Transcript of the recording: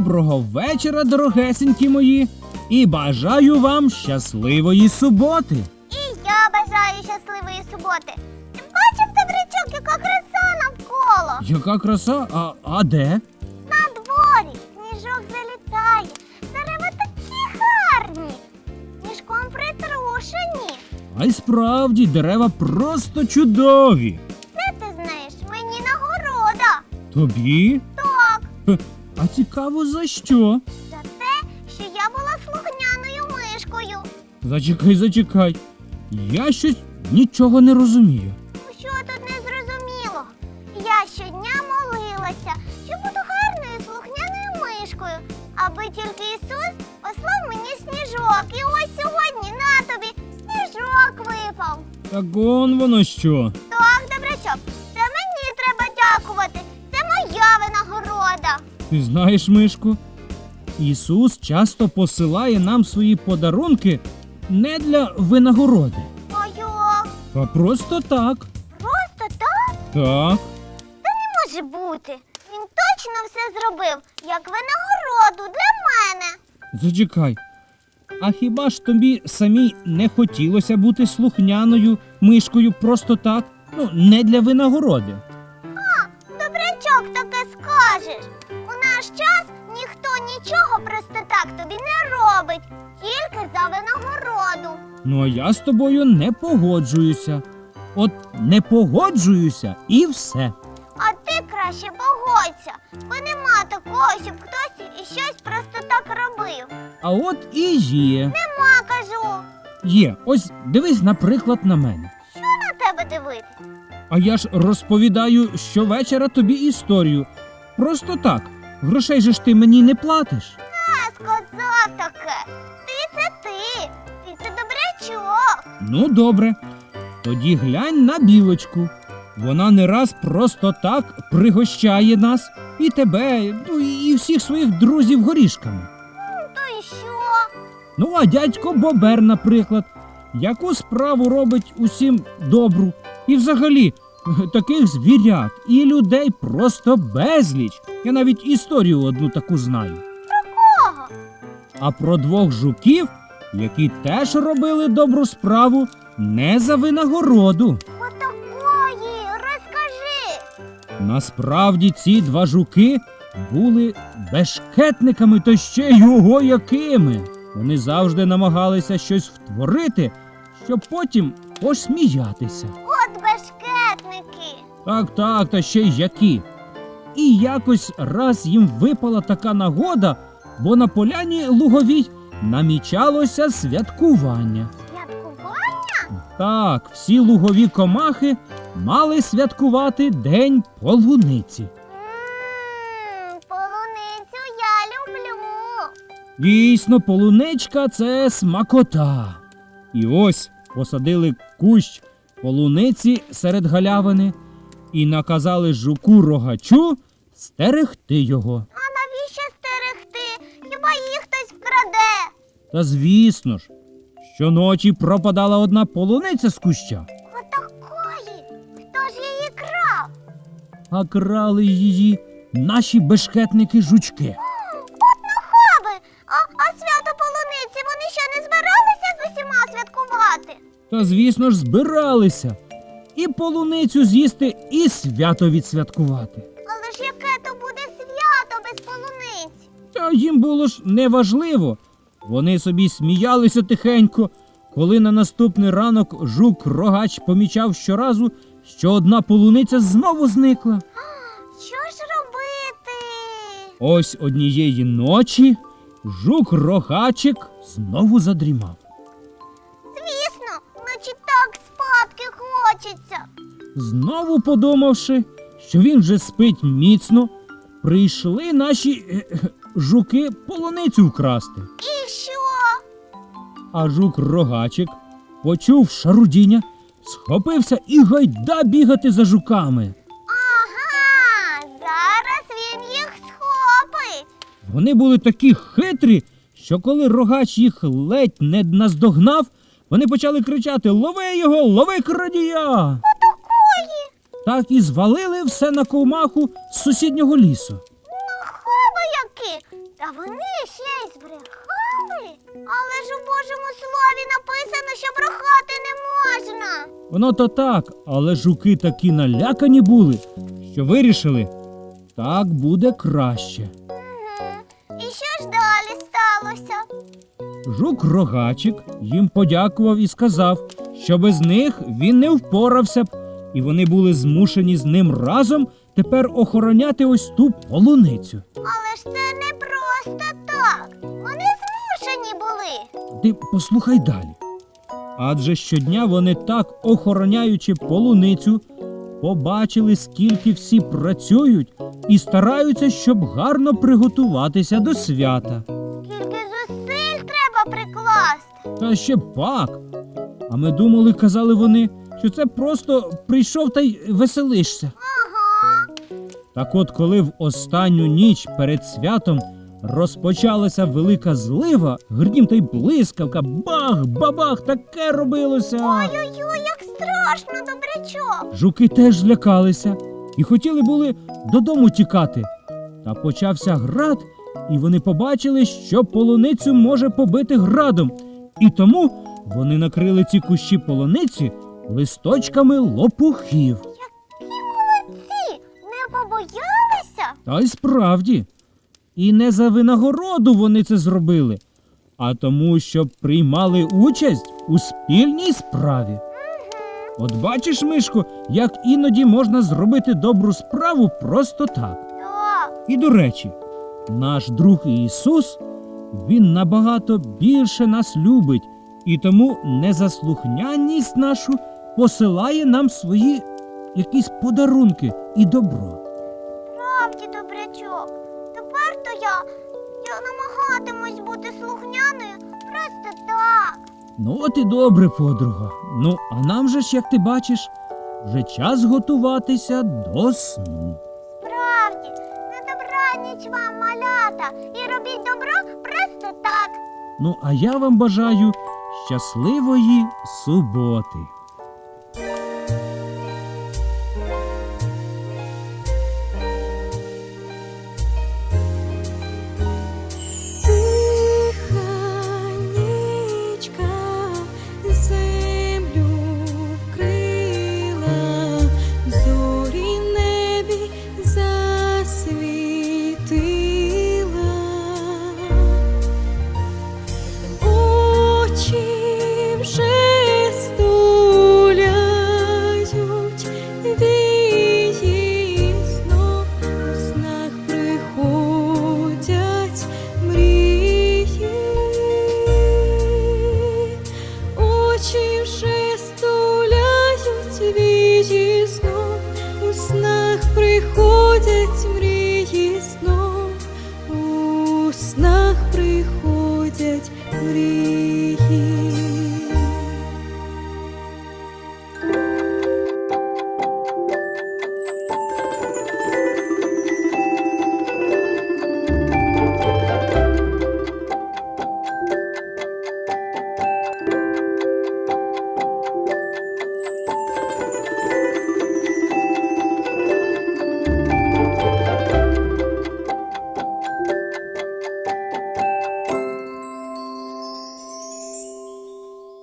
Доброго вечора, дорогесенькі мої, і бажаю вам щасливої суботи. І я бажаю щасливої суботи. Ти бачив добрячок, яка краса навколо? Яка краса, а, а де? На дворі сніжок залітає. Дерева такі гарні. Сніжком притрушені. А й справді дерева просто чудові. Це ти знаєш, мені нагорода. Тобі? Так, А цікаво за що? за те, що я була слухняною мишкою. Зачекай, зачекай. Я щось нічого не розумію. Ну що тут не зрозуміло? Я щодня молилася, що буду гарною слухняною мишкою, аби тільки Ісус послав мені сніжок. І ось сьогодні на тобі сніжок випав. Так он воно що. Так, добрячок, це мені треба дякувати. Це моя винагорода. Ти знаєш, Мишко? Ісус часто посилає нам свої подарунки не для винагороди, А як? а просто так. Просто так? Так. Та не Може бути. Він точно все зробив, як винагороду для мене. Зачекай. А хіба ж тобі самій не хотілося бути слухняною мишкою просто так? Ну, не для винагороди. А, Добрячок таке скажеш. Наш час ніхто нічого просто так тобі не робить, тільки за винагороду. Ну а я з тобою не погоджуюся. От не погоджуюся і все. А ти краще погодься, бо нема такого, щоб хтось і щось просто так робив. А от і є. Нема, кажу. Є. Ось дивись, наприклад, на мене. Що на тебе дивитись? А я ж розповідаю щовечора тобі історію. Просто так. Грошей же ж ти мені не платиш. Я сказав таке. Ти це ти. Ти це добрячок. Ну, добре. Тоді глянь на білочку. Вона не раз просто так пригощає нас і тебе, ну і всіх своїх друзів горішками. То і що? Ну, а дядько Бобер, наприклад, яку справу робить усім добру. І взагалі, таких звірят і людей просто безліч. Я навіть історію одну таку знаю. Про Кого? А про двох жуків, які теж робили добру справу не за винагороду. Отакої, розкажи. Насправді ці два жуки були бешкетниками, то ще його якими. Вони завжди намагалися щось втворити, щоб потім посміятися. От бешкетники. Так, так, та ще й які. І якось раз їм випала така нагода, бо на поляні луговій намічалося святкування. Святкування? Так, всі лугові комахи мали святкувати День полуниці. Мм, полуницю я люблю. Дійсно, полуничка це смакота. І ось посадили кущ полуниці серед галявини і наказали жуку рогачу стерегти його. А навіщо стерегти? Хіба їх хтось вкраде? Та звісно ж, щоночі пропадала одна полуниця з куща, Отакої. Хто ж її крав? а крали її наші бешкетники жучки. От нахаби. А, а свято полуниці вони ще не збиралися з усіма святкувати? Та, звісно ж, збиралися і полуницю з'їсти, і свято відсвяткувати. Але ж яке то буде свято без полуниць? Та їм було ж неважливо. Вони собі сміялися тихенько, коли на наступний ранок жук рогач помічав щоразу, що одна полуниця знову зникла. Що ж робити? Ось однієї ночі жук рогачик знову задрімав. Знову подумавши, що він вже спить міцно, прийшли наші е, е, жуки полуницю вкрасти. І що? А жук рогачик почув шарудіння, схопився і гайда бігати за жуками. Ага, зараз він їх схопить. Вони були такі хитрі, що коли рогач їх ледь не наздогнав, вони почали кричати Лови його, лови крадія! Так і звалили все на ковмаху з сусіднього лісу. Нахаби які. Та вони ще й збрехали. Але ж у Божому слові написано, що брехати не можна. Воно то так, але жуки такі налякані були, що вирішили, так буде краще. Угу. І що ж далі сталося? Жук рогачик їм подякував і сказав, що без них він не впорався б, і вони були змушені з ним разом тепер охороняти ось ту полуницю. Але ж це не просто так. Вони змушені були. Ти послухай далі. Адже щодня вони так, охороняючи полуницю, побачили, скільки всі працюють і стараються, щоб гарно приготуватися до свята. Скільки зусиль треба прикласти. Та ще пак. А ми думали, казали вони, що це просто прийшов та й веселишся. Ага. Так от, коли в останню ніч перед святом розпочалася велика злива, грім та й блискавка, бах, бабах, таке робилося. Ой-ой-ой, як страшно, добрячок. Жуки теж злякалися і хотіли були додому тікати. Та почався град, і вони побачили, що полуницю може побити градом. І тому вони накрили ці кущі полуниці листочками лопухів. Які молодці! Не побоялися? Та й справді. І не за винагороду вони це зробили, а тому, що приймали участь у спільній справі. От бачиш, Мишко, як іноді можна зробити добру справу просто так. Так. І до речі, наш друг Ісус, Він набагато більше нас любить, і тому незаслухняність нашу посилає нам свої якісь подарунки і добро. Правді, добрячок. Тепер то я, я намагатимусь бути слухняною просто так. Ну, от і добре, подруга. Ну, а нам же ж, як ти бачиш, вже час готуватися до сну. Справді, на добраніч вам, малята, і робіть добро просто так. Ну, а я вам бажаю щасливої суботи. приходять мрії.